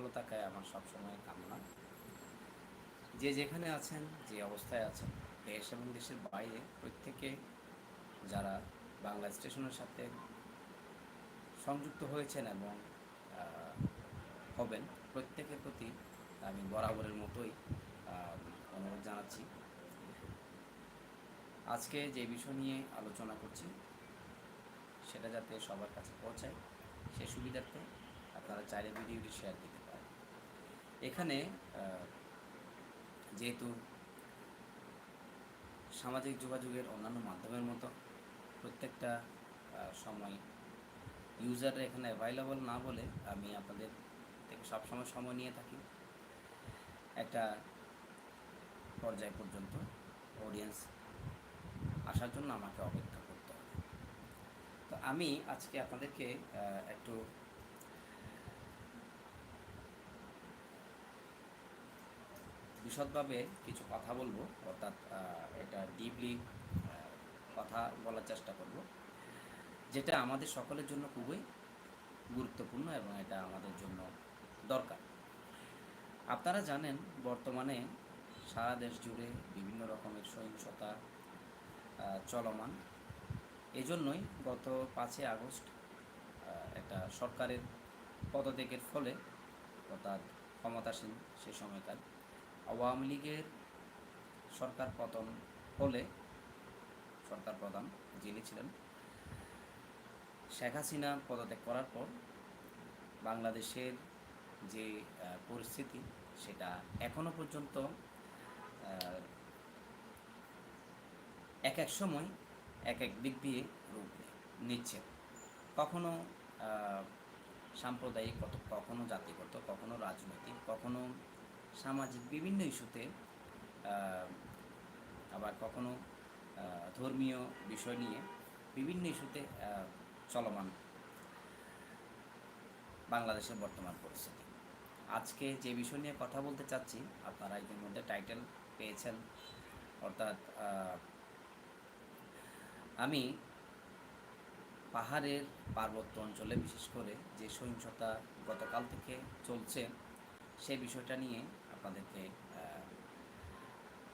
ভালো থাকায় আমার সবসময় কামনা। যে যেখানে আছেন, যে অবস্থায় আছেন, দেশ এবং দেশের বাইরে প্রত্যেকে যারা বাংলা স্টেশনের সাথে সংযুক্ত হয়েছেন এবং হবেন, প্রত্যেকের প্রতি আমি বরাবরের মতোই অনুরোধ জানাচ্ছি। আজকে যে বিষয় নিয়ে আলোচনা করছি, সেটা যাতে সবার কাছে পৌঁছায়, সে সুবিধার্থে আপনারা চাইলে ভিডিওটি শেয়ার পারেন এখানে যেহেতু সামাজিক যোগাযোগের অন্যান্য মাধ্যমের মতো প্রত্যেকটা সময় ইউজাররা এখানে অ্যাভাইলেবল না বলে আমি আপনাদের থেকে সবসময় সময় নিয়ে থাকি। একটা পর্যায় পর্যন্ত অডিয়েন্স আসার জন্য আমাকে অপেক্ষা করতে হবে। তো আমি আজকে আপনাদেরকে একটু বিশদভাবে কিছু কথা বলব, অর্থাৎ এটা ডিপলি কথা বলার চেষ্টা করব, যেটা আমাদের সকলের জন্য খুবই গুরুত্বপূর্ণ এবং এটা আমাদের জন্য দরকার। আপনারা জানেন, বর্তমানে সারা দেশ জুড়ে বিভিন্ন রকমের সহিংসতা চলমান। এজন্যই গত পাঁচই আগস্ট একটা সরকারের পদত্যাগের ফলে, অর্থাৎ ক্ষমতাসীন সে সময়কাল আওয়ামী লীগের সরকার পতন হলে সরকার প্রধান যিনি ছিলেন, শেখ হাসিনা পদত্যাগ করার পর বাংলাদেশের যে পরিস্থিতি সেটা এখনও পর্যন্ত এক এক সময় এক এক দিক দিয়ে রূপ নিচ্ছে। কখনো সাম্প্রদায়িক কখনো জাতিগত, কখনো রাজনৈতিক, কখনো সামাজিক বিভিন্ন ইস্যুতে আবার কখনো ধর্মীয় বিষয় নিয়ে বিভিন্ন ইস্যুতে চলমান বাংলাদেশের বর্তমান পরিস্থিতি। আজকে যে বিষয় নিয়ে কথা বলতে চাচ্ছি, আপনারা ইতিমধ্যে টাইটেল পেয়েছেন, অর্থাৎ আমি পাহাড়ের পার্বত্য অঞ্চলে বিশেষ করে যে সহিংসতা গতকাল থেকে চলছে, সে বিষয়টা নিয়ে আপনাদেরকে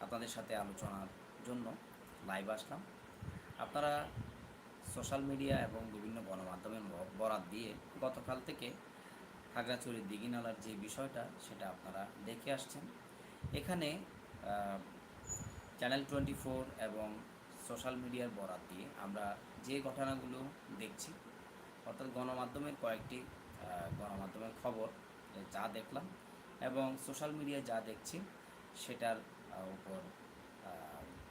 আপনাদের সাথে আলোচনার জন্য লাইভ আসলাম। আপনারা সোশ্যাল মিডিয়া এবং বিভিন্ন গণমাধ্যমের বরাত দিয়ে গতকাল থেকে খাগড়াছড়ির দিঘিনালার যে বিষয়টা, সেটা আপনারা দেখে আসছেন। এখানে চ্যানেল টোয়েন্টি ফোর এবং সোশ্যাল মিডিয়ার বরাত দিয়ে আমরা যে ঘটনাগুলো দেখছি, অর্থাৎ গণমাধ্যমের কয়েকটি গণমাধ্যমের খবর যা দেখলাম এবং সোশ্যাল মিডিয়ায় যা দেখছি, সেটার উপর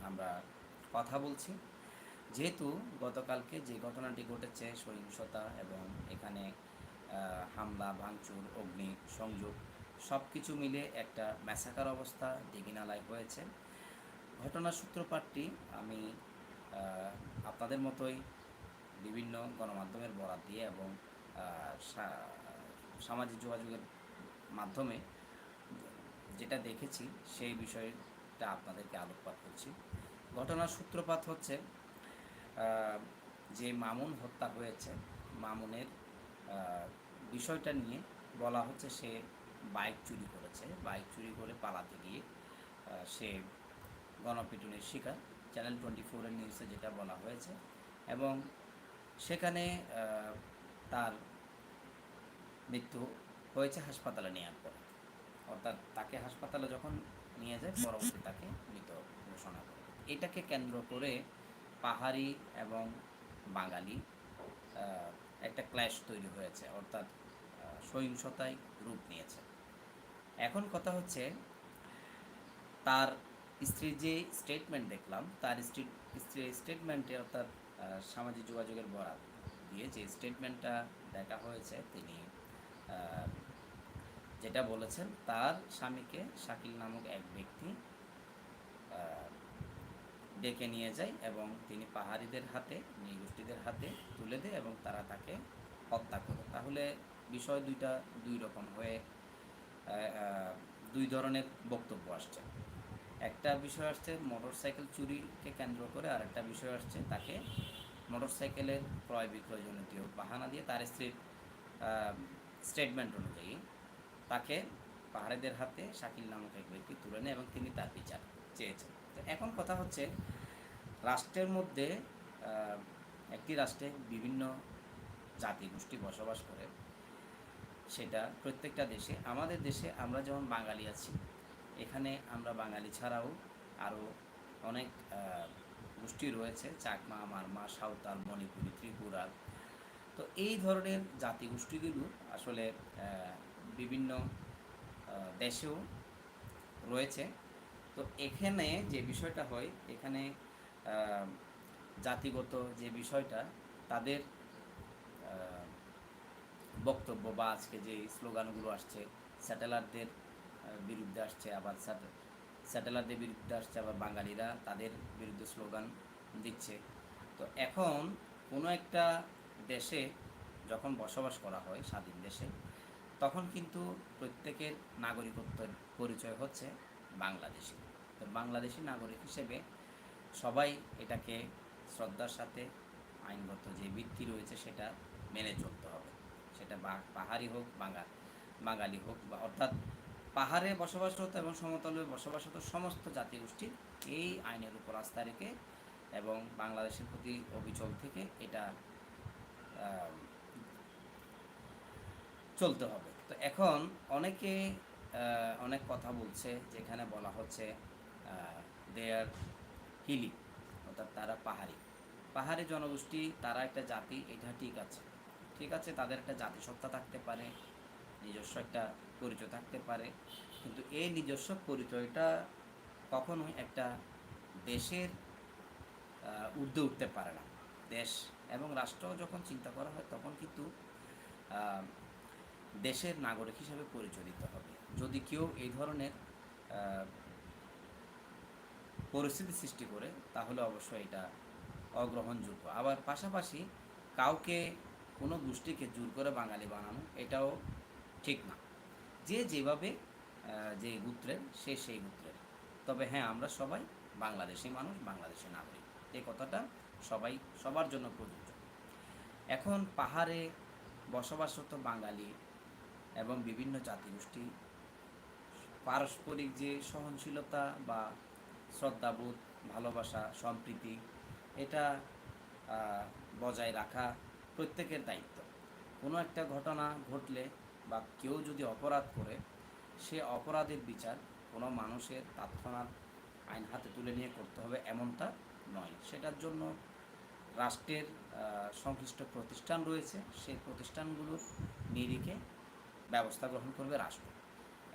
আমরা কথা বলছি। যেহেতু গতকালকে যে ঘটনাটি ঘটেছে, সহিংসতা এবং এখানে হামলা, ভাঙচুর, অগ্নি, সংযোগ সব কিছু মিলে একটা ম্যাসাকার অবস্থা দিঘিনালায় হয়েছে। ঘটনার সূত্রপাতটি আমি আপনাদের মতোই বিভিন্ন গণমাধ্যমের বরাত দিয়ে এবং সামাজিক যোগাযোগের মাধ্যমে যেটা দেখেছি, সেই বিষয়টা আপনাদেরকে আলোকপাত করছি। ঘটনার সূত্রপাত হচ্ছে যে মামুন হত্যা হয়েছে, মামুনের বিষয়টা নিয়ে বলা হচ্ছে সে বাইক চুরি করেছে। বাইক চুরি করে পালাতে গিয়ে সে গণপিটুনির শিকার চ্যানেল টোয়েন্টি ফোরের নিউজে যেটা বলা হয়েছে এবং সেখানে তার মৃত্যু হয়েছে হাসপাতালে নেওয়ার পরে। অর্থাৎ তাকে হাসপাতালে যখন নিয়ে যায়, পরবর্তী তাকে মৃত ঘোষণা করে। এটাকে কেন্দ্র করে পাহাড়ি এবং বাঙালি একটা ক্ল্যাশ তৈরি হয়েছে। অর্থাৎ সহিংসতায় রূপ নিয়েছে। এখন কথা হচ্ছে, তার স্ত্রীর যে স্টেটমেন্ট দেখলাম, তার স্ত্রী স্ত্রীর স্টেটমেন্টে অর্থাৎ সামাজিক যোগাযোগের বরাত দিয়ে যে স্টেটমেন্টটা দেখা হয়েছে, তিনি যেটা বলেছেন, তার স্বামীকে শাকিল নামক এক ব্যক্তি ডেকে নিয়ে যায় এবং তিনি পাহাড়িদের হাতে, নৃগোষ্ঠীদের হাতে তুলে দেয় এবং তারা তাকে হত্যা করে। তাহলে বিষয় দুইটা দুই রকম হয়ে দুই ধরনের বক্তব্য আসছে। একটা বিষয় আসছে মোটরসাইকেল চুরিকে কেন্দ্র করে, আর একটা বিষয় আসছে তাকে মোটরসাইকেলের ক্রয় বিক্রয় জনিত বাহানা দিয়ে তার স্ত্রীর স্টেটমেন্ট অনুযায়ী। তাকে পাহাড়েদের হাতে শাকিল নামক এক ব্যক্তি তুলে নেয় এবং তিনি তার বিচার চেয়েছেন। তো এখন কথা হচ্ছে, রাষ্ট্রের মধ্যে একটি রাষ্ট্রে বিভিন্ন জাতি গোষ্ঠী বসবাস করে, সেটা প্রত্যেকটা দেশে। আমাদের দেশে আমরা যেমন বাঙালি আছি, এখানে আমরা বাঙালি ছাড়াও আরও অনেক গোষ্ঠী রয়েছে, চাকমা, মারমা, সাঁওতাল, মণিপুরি, ত্রিপুরা। তো এই ধরনের জাতি গোষ্ঠীগুলো আসলে বিভিন্ন দেশেও রয়েছে। তো এখানে যে বিষয়টা হয়, এখানে জাতিগত যে বিষয়টা, তাদের বক্তব্য বা আজকে যে স্লোগানগুলো আসছে, স্যাটেলারদের বিরুদ্ধে আসছে, আবার স্যাট- স্যাটেলারদের বিরুদ্ধে আসছে, আবার বাঙালিরা তাদের বিরুদ্ধে স্লোগান দিচ্ছে। তো এখন কোনো একটা দেশে যখন বসবাস করা হয়, স্বাধীন দেশে তখন কিন্তু প্রত্যেকের নাগরিকত্বের পরিচয় হচ্ছে বাংলাদেশি। তো বাংলাদেশি নাগরিক হিসেবে সবাই এটাকে শ্রদ্ধার সাথে আইনগত যে ভিত্তি রয়েছে সেটা মেনে চলতে হবে। সেটা পাহাড়ি হোক বাঙাল বাঙালি হোক বা অর্থাৎ পাহাড়ে বসবাসরত এবং সমতলে বসবাসরত সমস্ত জাতিগোষ্ঠী এই আইনের উপর আস্থা রেখে এবং বাংলাদেশের প্রতি অবিচল থেকে এটা চলতে হবে। তো এখন অনেকে অনেক কথা বলছে যেখানে বলা হচ্ছে দেয়ার হিলি অর্থাৎ তারা পাহাড়ি। পাহাড়ি জনগোষ্ঠী, তারা একটা জাতি, এটা ঠিক আছে। ঠিক আছে, তাদের একটা জাতিসত্তা থাকতে পারে, নিজস্ব একটা পরিচয় থাকতে পারে, কিন্তু এই নিজস্ব পরিচয়টা কখনোই একটা দেশের ঊর্ধ্বে উঠতে পারে না। দেশ এবং রাষ্ট্র যখন চিন্তা করা হয়, তখন কিন্তু দেশের নাগরিক হিসাবে পরিচয় দিতে হবে। যদি কেউ এই ধরনের পরিস্থিতি সৃষ্টি করে, তাহলে অবশ্যই এটা অগ্রহণযোগ্য। আবার পাশাপাশি কাউকে কোনো গোষ্ঠীকে জোর করে বাঙালি বানানো, এটাও ঠিক না। যে যেভাবে যে গোত্রের, সে সেই গোত্রের। তবে হ্যাঁ আমরা সবাই বাংলাদেশি মানুষ বাংলাদেশি নাগরিক। এই কথাটা সবাই, সবার জন্য প্রযোজ্য। এখন পাহাড়ে বসবাসরত বাঙালি এবং বিভিন্ন জাতিগোষ্ঠী, পারস্পরিক যে সহনশীলতা বা শ্রদ্ধাবোধ, ভালোবাসা, সম্প্রীতি, এটা বজায় রাখা প্রত্যেকের দায়িত্ব। কোনো একটা ঘটনা ঘটলে বা কেউ যদি অপরাধ করে, সে অপরাধের বিচার কোনো মানুষের তৎক্ষণাৎ আইন হাতে তুলে নিয়ে করতে হবে এমনটা নয়। সেটার জন্য রাষ্ট্রের সংশ্লিষ্ট প্রতিষ্ঠান রয়েছে। সেই প্রতিষ্ঠানগুলোর নিরিখে ব্যবস্থা গ্রহণ করবে রাষ্ট্র।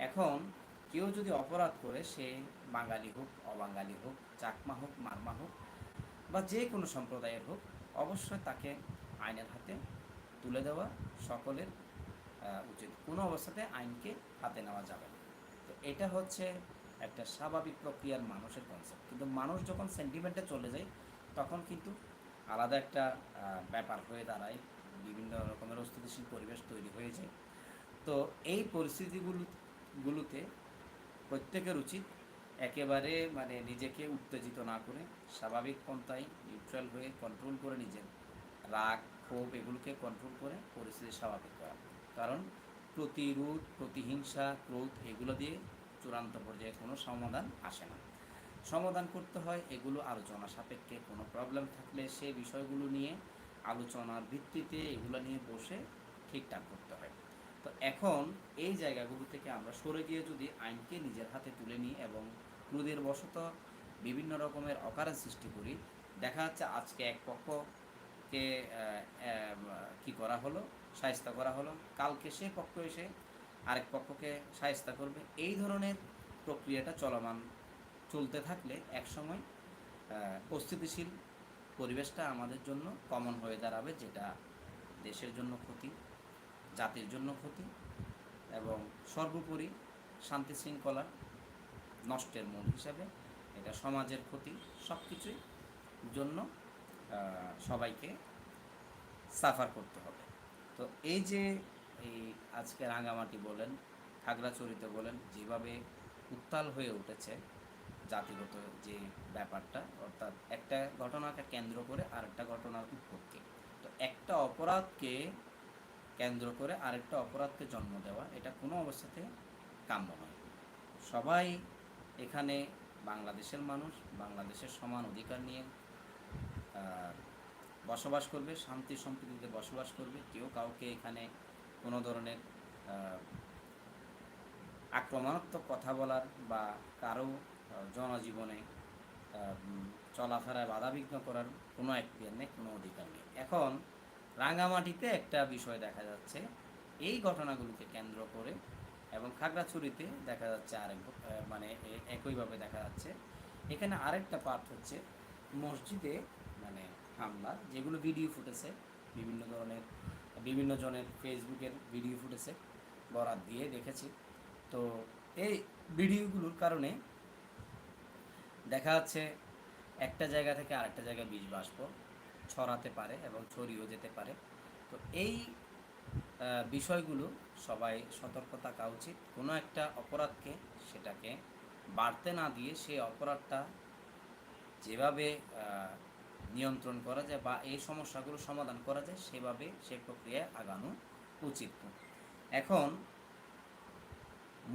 এখন কেউ যদি অপরাধ করে, সে বাঙালি হোক, অবাঙালি হোক, চাকমা হোক, মারমা হোক, বা যে কোনো সম্প্রদায়ের হোক, অবশ্যই তাকে আইনের হাতে তুলে দেওয়া সকলের উচিত। কোনো অবস্থাতে আইনকে হাতে নেওয়া যাবে না। তো এটা হচ্ছে একটা স্বাভাবিক প্রক্রিয়ার মানুষের কনসেপ্ট কিন্তু মানুষ যখন সেন্টিমেন্টে চলে যায়, তখন কিন্তু আলাদা একটা ব্যাপার হয়ে দাঁড়ায়। বিভিন্ন রকমের অস্থিতিশীল পরিবেশ তৈরি হয়ে যায়। তো এই পরিস্থিতিগুলো গুলোতে প্রত্যেকের উচিত একেবারে মানে নিজেকে উত্তেজিত না করে স্বাভাবিক পন্থায় নিউট্রাল হয়ে কন্ট্রোল করে নিজের রাগ, ক্ষোভ এগুলোকে কন্ট্রোল করে পরিস্থিতি স্বাভাবিক করা। কারণ প্রতিরোধ, প্রতিহিংসা, ক্রোধ এগুলো দিয়ে চূড়ান্ত পর্যায়ে কোনো সমাধান আসে না। সমাধান করতে হয় এগুলো আলোচনা সাপেক্ষে। কোনো প্রবলেম থাকলে সে বিষয়গুলো নিয়ে আলোচনার ভিত্তিতে এগুলো নিয়ে বসে ঠিকঠাক করতে হয়। তো এখন এই জায়গাগুলো থেকে আমরা সরে গিয়ে যদি আইনকে নিজের হাতে তুলে নিই এবং ক্রোধের বশত বিভিন্ন রকমের অকারেন্স সৃষ্টি করি, দেখা যাচ্ছে আজকে এক পক্ষকে কি করা হলো? সায়স্তা করা হলো। কালকে সে পক্ষ এসে আরেক পক্ষকে সায়স্তা করবে। এই ধরনের প্রক্রিয়াটা চলমান, চলতে থাকলে একসময় অস্থিতিশীল পরিবেশটা আমাদের জন্য কমন হয়ে দাঁড়াবে, যেটা দেশের জন্য ক্ষতি। জাতির জন্য ক্ষতি এবং সর্বোপরি শান্তি শৃঙ্খলা নষ্টের মূল হিসাবে এটা সমাজের ক্ষতি সব কিছুই জন্য সবাইকে সাফার করতে হবে। তো এই যে এই আজকে রাঙামাটি বলেন, খাগড়াছড়িতে বলেন, যেভাবে উত্তাল হয়ে উঠেছে জাতিগত যে ব্যাপারটা, অর্থাৎ একটা ঘটনাকে কেন্দ্র করে আরেকটা ঘটনার উৎপত্তি। তো একটা অপরাধকে কেন্দ্র করে আরেকটা অপরাধকে জন্ম দেওয়া, এটা কোনো অবস্থাতে কাম্য নয়। সবাই এখানে বাংলাদেশের মানুষ, বাংলাদেশের সমান অধিকার নিয়ে বসবাস করবে, শান্তি সম্প্রীতিতে বসবাস করবে। কেউ কাউকে এখানে কোনো ধরনের আক্রমণাত্মক কথা বলার বা কারও জনজীবনে চলাফেরায় বাধাবিঘ্ন করার কোনো এখতিয়ার নেই, কোনো অধিকার নেই। এখন রাঙামাটিতে একটা বিষয় দেখা যাচ্ছে। এই ঘটনাগুলোকে কেন্দ্র করে এবং খাগড়াছড়িতে দেখা যাচ্ছে আরেক মানে একইভাবে দেখা যাচ্ছে। এখানে আরেকটা পার্ট হচ্ছে মসজিদে মানে হামলা, যেগুলো ভিডিও ফুটেছে, বিভিন্ন ধরনের, বিভিন্ন জনের ফেসবুকের ভিডিও ফুটেছে, বরাত দিয়ে দেখেছি। তো এই ভিডিওগুলোর কারণে দেখা যাচ্ছে একটা জায়গা থেকে আরেকটা জায়গায় বীজ বাষ্প। ছড়াতে পারে এবং ছড়িয়েও যেতে পারে। তো এই বিষয়গুলো সবাই সতর্ক থাকা উচিত। কোনো একটা অপরাধকে সেটাকে বাড়তে না দিয়ে সেই অপরাধটা যেভাবে নিয়ন্ত্রণ করা যায় বা এই সমস্যাগুলো সমাধান করা যায়, সেভাবে সেই প্রক্রিয়ায় আগানো উচিত। এখন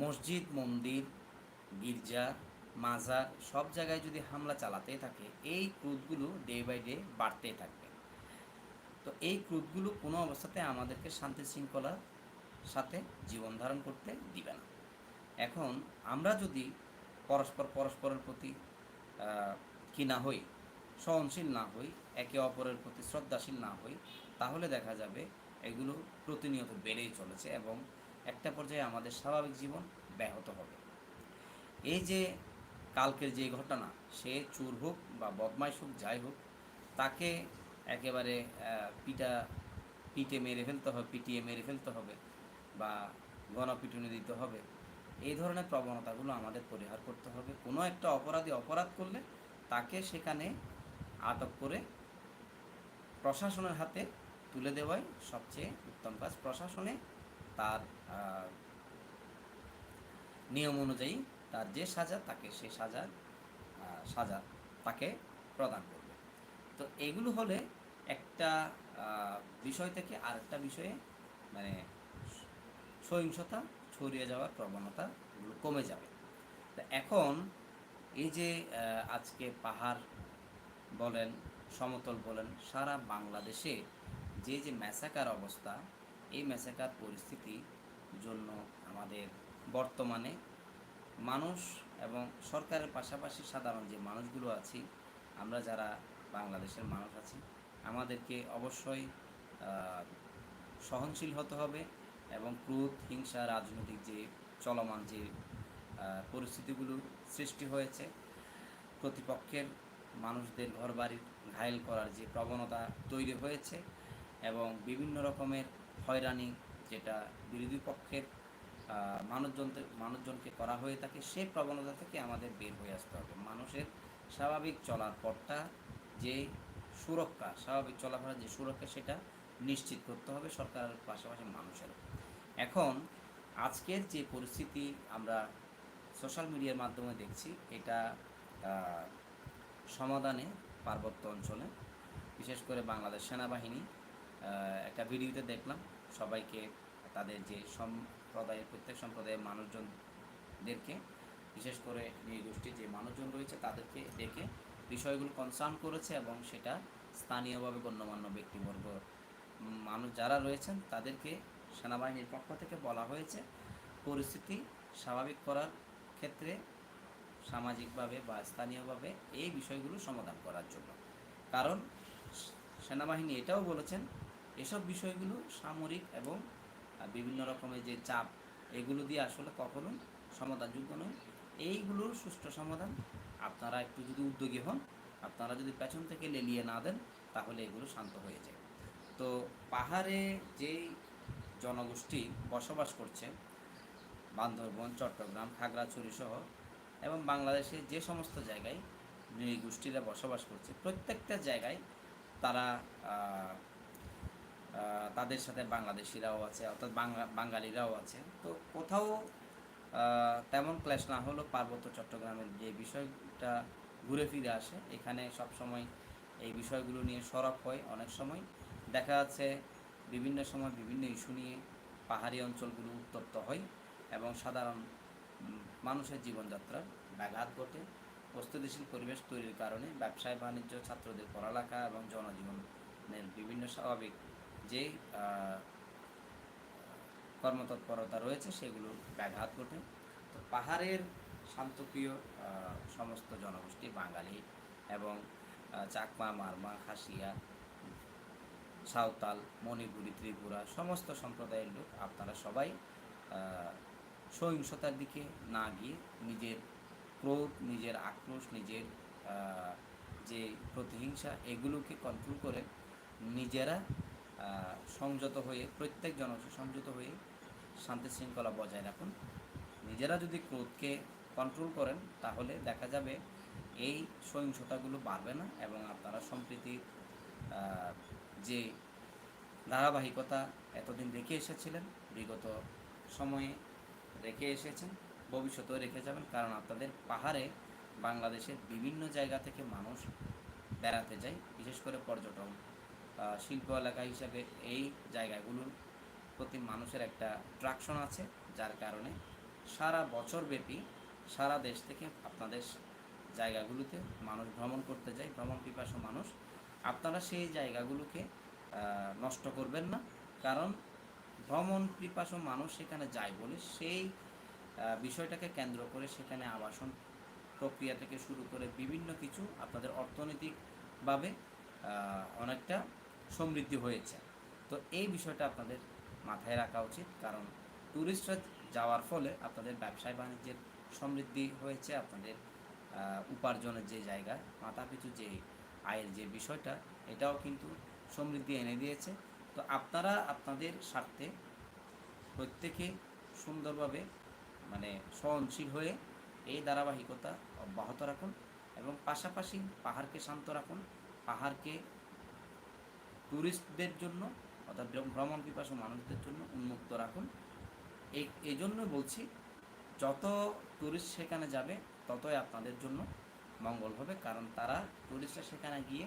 মসজিদ, মন্দির, গির্জা মাজার সব জায়গায় যদি হামলা চালাতে থাকে, এই ক্রুদগুলো ডে বাই ডে বাড়তেই থাকবে। তো এই ক্রুদগুলো কোনো অবস্থাতে আমাদেরকে শান্তি শৃঙ্খলার সাথে জীবন ধারণ করতে দিবে না। এখন আমরা যদি পরস্পর পরস্পরের প্রতি কি না হই, সহনশীল না হই, একে অপরের প্রতি শ্রদ্ধাশীল না হই, তাহলে দেখা যাবে এগুলো প্রতিনিয়ত বেড়েই চলেছে এবং একটা পর্যায়ে আমাদের স্বাভাবিক জীবন ব্যাহত হবে। এই যে কালকের যে ঘটনা, সে চুর হোক বা বদমাইশ হোক, যাই হোক, তাকে একেবারে পিটা, পিটে মেরে ফেলতে হবে, পিটিয়ে মেরে ফেলতে হবে বা গণপিটুনি দিতে হবে। এই ধরনের প্রবণতাগুলো আমাদের পরিহার করতে হবে। কোনো একটা অপরাধী অপরাধ করলে তাকে সেখানে আটক করে প্রশাসনের হাতে তুলে দেওয়াই সবচেয়ে উত্তম কাজ। প্রশাসনে তার নিয়ম অনুযায়ী তার যে সাজা, তাকে সে সাজা সাজা তাকে প্রদান করবে। তো এগুলো হলে একটা বিষয় থেকে আরেকটা বিষয়ে মানে সহিংসতা ছড়িয়ে যাওয়ার প্রবণতা এগুলো কমে যাবে। তো এখন এই যে আজকে পাহাড় বলেন, সমতল বলেন, সারা বাংলাদেশে যে যে ম্যাসাকার অবস্থা, এই ম্যাসাকার পরিস্থিতির জন্য আমাদের বর্তমানে মানুষ এবং সরকারের পাশাপাশি সাধারণ যে মানুষগুলো আছি, আমরা যারা বাংলাদেশের মানুষ আছি, আমাদেরকে অবশ্যই সহনশীল হতে হবে এবং ক্রোধ, হিংসা, রাজনৈতিক যে চলমান যে পরিস্থিতিগুলো সৃষ্টি হয়েছে, প্রতিপক্ষের মানুষদের ঘরবাড়ি ঘায়েল করার যে প্রবণতা তৈরি হয়েছে এবং বিভিন্ন রকমের হয়রানি যেটা বিরোধী পক্ষের আহ, মানুষজনকে করা হয়ে থাকে সেই প্রবণতা থেকে আমাদের বের হয়ে আসতে হবে। মানুষের স্বাভাবিক চলার পথটা যে সুরক্ষা স্বাভাবিক চলাফেরার যে সুরক্ষা সেটা নিশ্চিত করতে হবে সরকারের পাশাপাশি মানুষের। এখন আজকের যে পরিস্থিতি আমরা সোশ্যাল মিডিয়ার মাধ্যমে দেখছি এটা সমাধানে পার্বত্য অঞ্চলে বিশেষ করে বাংলাদেশ সেনাবাহিনী একটা ভিডিওতে দেখলাম সবাইকে তাদের যে সম্প্রদায়ের প্রত্যেক সম্প্রদায়ের মানুষজনদেরকে, বিশেষ করে এই নৃগোষ্ঠীর যে মানুষজন রয়েছে, তাদেরকে ডেকে বিষয়গুলো কনসার্ন করেছে এবং সেটা স্থানীয়ভাবে গণ্যমান্য ব্যক্তিবর্গ মানুষ যারা রয়েছেন, তাদেরকে সেনাবাহিনীর পক্ষ থেকে বলা হয়েছে, পরিস্থিতি স্বাভাবিক করার ক্ষেত্রে সামাজিকভাবে বা স্থানীয়ভাবে এই বিষয়গুলো সমাধান করার জন্য। কারণ, সেনাবাহিনী এটাও বলেছেন, এসব বিষয়গুলো সামরিক এবং বিভিন্ন রকমের যে চাপ, এগুলো দিয়ে আসলে কখনোই সমাধানযোগ্য নয়। এইগুলোর সুষ্ঠু সমাধান আপনারা একটু যদি উদ্যোগী হন, আপনারা যদি পেছন থেকে লেলিয়ে না দেন, তাহলে এগুলো শান্ত হয়ে যায়। তো পাহাড়ে যেই জনগোষ্ঠী বসবাস করছে, বান্দরবন, চট্টগ্রাম, খাগড়াছড়ি সহ এবং বাংলাদেশে যে সমস্ত জায়গায় নৃগোষ্ঠীরা বসবাস করছে, প্রত্যেকটা জায়গায় তারা তাদের সাথে বাংলাদেশিরাও আছে, অর্থাৎ বাংলা, বাঙালিরাও আছে। তো কোথাও তেমন ক্লাস না হলেও পার্বত্য চট্টগ্রামের যে বিষয়টা ঘুরে ফিরে আসে, এখানে সব সময় এই বিষয়গুলো নিয়ে সরব হয় অনেক সময়। দেখা যাচ্ছে বিভিন্ন সময় বিভিন্ন ইস্যু নিয়ে পাহাড়ি অঞ্চলগুলো উত্তপ্ত হয় এবং সাধারণ মানুষের জীবনযাত্রার ব্যাঘাত ঘটে। প্রস্তুতিশীল পরিবেশ তৈরির কারণে ব্যবসায় বাণিজ্য, ছাত্রদের পড়ালেখা এবং জনজীবনের বিভিন্ন স্বাভাবিক যে কর্মতৎপরতা রয়েছে সেগুলোর ব্যাঘাত ঘটে। তো পাহাড়ের শান্তপ্রিয় সমস্ত জনগোষ্ঠী বাঙালি এবং চাকমা, মারমা, খাসিয়া, সাঁওতাল, মণিপুরি, ত্রিপুরা সমস্ত সম্প্রদায়ের লোক আপনারা সবাই সহিংসতার দিকে না গিয়ে নিজের ক্রোধ, নিজের আক্রোশ, নিজের যে প্রতিহিংসা এগুলোকে কন্ট্রোল করে নিজেরা সংযত হয়ে, প্রত্যেক জনগোষ্ঠী সংযত হয়ে শান্তি শৃঙ্খলা বজায় রাখুন। নিজেরা যদি ক্রোধকে কন্ট্রোল করেন, তাহলে দেখা যাবে এই সহিংসতাগুলো বাড়বে না এবং আপনারা সম্প্রীতির যে ধারাবাহিকতা এতদিন রেখে এসেছিলেন, বিগত সময়ে রেখে এসেছেন, ভবিষ্যতেও রেখে যাবেন, কারণ আপনাদের পাহাড়ে বাংলাদেশের বিভিন্ন জায়গা থেকে মানুষ বেড়াতে যায়, বিশেষ করে পর্যটন শিল্প এলাকা হিসাবে এই জায়গাগুলোর প্রতি মানুষের একটা ট্রাকশন আছে, যার কারণে সারা বছর ব্যাপী সারা দেশ থেকে আপনাদের জায়গাগুলোতে মানুষ ভ্রমণ করতে যায়, ভ্রমণ পিপাসু মানুষ। আপনারা সেই জায়গাগুলোকে নষ্ট করবেন না, কারণ ভ্রমণ পিপাসু মানুষ সেখানে যায় বলে সেই বিষয়টাকে কেন্দ্র করে সেখানে আবাসন প্রক্রিয়া থেকে শুরু করে বিভিন্ন কিছু আপনাদের অর্থনৈতিকভাবে অনেকটা সমৃদ্ধি হয়েছে। তো এই বিষয়টা আপনাদের মাথায় রাখা উচিত, কারণ ট্যুরিস্টরা যাওয়ার ফলে আপনাদের ব্যবসায় বাণিজ্যের সমৃদ্ধি হয়েছে, আপনাদের উপার্জনের যে জায়গা, মাথাপিছু যে আয়ের যে বিষয়টা, এটাও কিন্তু সমৃদ্ধি এনে দিয়েছে। তো আপনারা আপনাদের স্বার্থে প্রত্যেকে সুন্দরভাবে মানে সহনশীল হয়ে এই ধারাবাহিকতা অব্যাহত রাখুন এবং পাশাপাশি পাহাড়কে শান্ত রাখুন। পাহাড়কে ট্যুরিস্টদের জন্য অর্থাৎ ভ্রম- ভ্রমণ পিপাসু মানুষদের জন্য উন্মুক্ত রাখুন। এই এই জন্য বলছি, যত ট্যুরিস্ট সেখানে যাবে, ততই আপনাদের জন্য মঙ্গল হবে, কারণ তারা ট্যুরিস্টরা সেখানে গিয়ে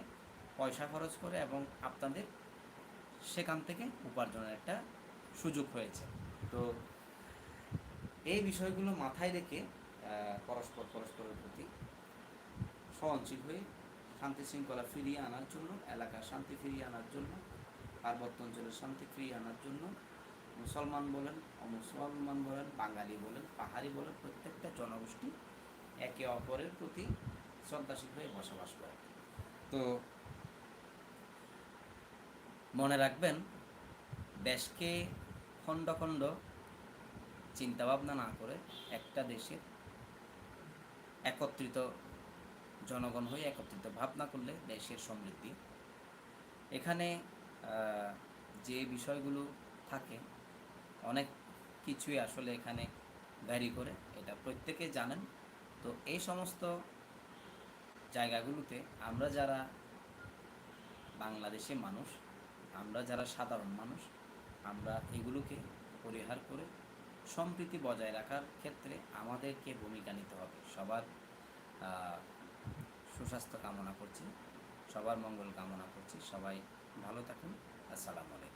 পয়সা খরচ করে এবং আপনাদের সেখান থেকে উপার্জনের একটা সুযোগ হয়েছে। তো এই বিষয়গুলো মাথায় রেখে পরস্পর, পরস্পরের প্রতি সহনশীল হয়ে শান্তি শৃঙ্খলা ফিরিয়ে আনার জন্য, এলাকার শান্তি ফিরিয়ে আনার জন্য, পার্বত্য অঞ্চলের শান্তি ফিরিয়ে আনার জন্য, মুসলমান বলেন, অমুসলমান বলেন, বাঙালি বলেন, পাহাড়ি বলেন, প্রত্যেকটা জনগোষ্ঠী একে অপরের প্রতি শ্রদ্ধাশীল হয়ে বসবাস করে। তো মনে রাখবেন, দেশকে খণ্ড খণ্ড চিন্তাভাবনা না করে একটা দেশের একত্রিত জনগণ হয়ে একত্রিত ভাবনা করলে দেশের সমৃদ্ধি। এখানে যে বিষয়গুলো থাকে, অনেক কিছুই আসলে এখানে ভ্যারি করে, এটা প্রত্যেকে জানেন। তো এই সমস্ত জায়গাগুলোতে আমরা যারা বাংলাদেশি মানুষ, আমরা যারা সাধারণ মানুষ, আমরা এগুলোকে পরিহার করে সম্প্রীতি বজায় রাখার ক্ষেত্রে আমাদেরকে ভূমিকা নিতে হবে। সবার সুস্বাস্থ্য কামনা করছি সবার মঙ্গল কামনা করছি সবাই ভালো থাকুন আসসালামু আলাইকুম।